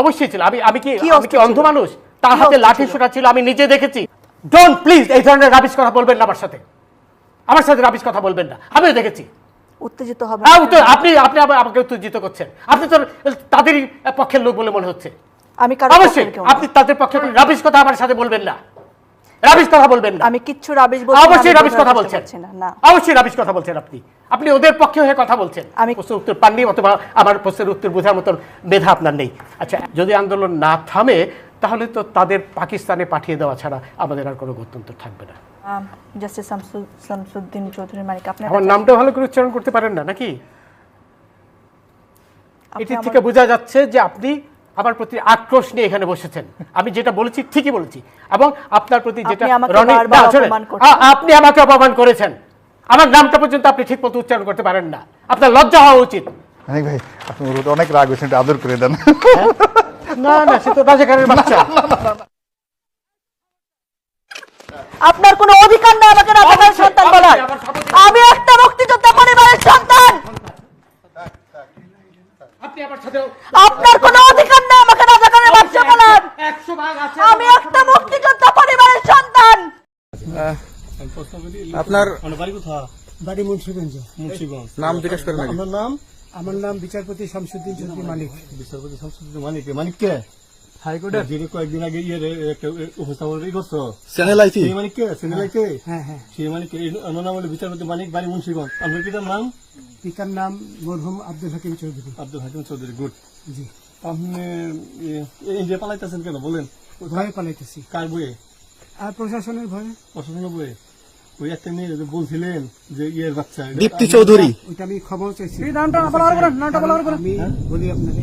অবশ্যই ছিল। আমি আমি কি আমি কি অন্ধ মানুষ? তার হাতে লাঠি শোটা ছিল আমি নিজে দেখেছি। ডোন্ট প্লিজ এই ধরনের রাবিশ কথা বলবেন না আমার সাথে। আমার সাথে রাবিশ কথা বলবেন না। আমিও দেখেছি। উত্তেজিত হবে। হ্যাঁ, আপনি আপনি আমাকে উত্তেজিত করছেন। আপনি তো তাদেরই পক্ষের লোক বলে মনে হচ্ছে। আমি অবশ্যই। আপনি তাদের পক্ষে রাবিশ কথা আমার সাথে বলবেন না। রাবিশ কথা বলবেন না। আমি কিচ্ছু রাবিশ বলছি অবশ্যই রাবিশ কথা বলছেন। না, অবশ্যই রাবিশ কথা বলছেন আপনি। আপনি ওদের পক্ষে হয়ে কথা বলছেন। আমি- প্রশ্নের উত্তর পাননি অথবা আমার প্রশ্নের উত্তর বোঝার মতন মেধা আপনার নেই। আচ্ছা যদি আন্দোলন না থামে তাহলে তো তাদের পাকিস্তানে পাঠিয়ে দেওয়া ছাড়া আমাদের আর কোনো গত্যন্তর থাকবে না। জাস্টিস শামসুদ্দিন চৌধুরী মানিক আপনার আমার নামটা ভালো করে উচ্চারণ করতে পারেন না নাকি? এটি থেকে বোঝা যাচ্ছে যে আপনি আমার প্রতি আক্রোশ নিয়ে এখানে বসেছেন। আমি যেটা বলেছি ঠিকই বলেছি। এবং আপনার প্রতি যেটা আপনি আমাকে না, অপমান করছেন। আমার নামটা পর্যন্ত আপনি ঠিক মতো উচ্চারণ করতে পারেন না। আপনার লজ্জা হওয়া উচিত। অনেক ভাই আপনি অনেক রাগ হয়েছেন আদর করে দেন। না না সে তো রাজাকারের বাচ্চা। আপনার কোনো অধিকার নেই আমাকে রাজাকার সন্তান বলার। আমি একটা মুক্তিযোদ্ধা পরিবারের সন্তান। আপনি আমার সাথে আপনার কোনো অধিকার নেই আমাকে রাজাকারের বাচ্চা বলার একশো ভাগ আছে আমি একটা মুক্তিযোদ্ধা পরিবারের সন্তান আপনার বাড়ি মুন্সিগঞ্জ। মুন্সিগঞ্জ। নাম জিজ্ঞেস করেন। আমার নাম আমার নাম বিচারপতি শামসুদ্দিন চৌধুরী মালিক। বিচারপতি শামসুদ্দিন মানিক মানিককে হাইকোর্টের যিনি কয়েকদিন আগে ইয়ে একটা উপস্থাপন করছ? চ্যানেল সেই সিনেলাইকে হ্যাঁ হ্যাঁ সেই নাম হলো বিচারপতি মানিক বাড়ি মুন্সিগঞ্জ। আপনার পিতার নাম? পিতার নাম মরহুম আব্দুল হাকিম চৌধুরী। আব্দুল হাকিম চৌধুরী গুড। জি। আপনি ইন্ডিয়া পালাইতেছেন কেন? বলেন। ভয়ে পালাইতেছি। কার বইয়ে আর প্রশাসনের ভয়ে। প্রশাসনের বইয়ে ওই একটা মেয়ে যে বলছিলেন যে ইয়ের বাচ্চা দীপ্তি চৌধুরী। ওইটা আমি খবর চাইছি। আমি বলি আপনাকে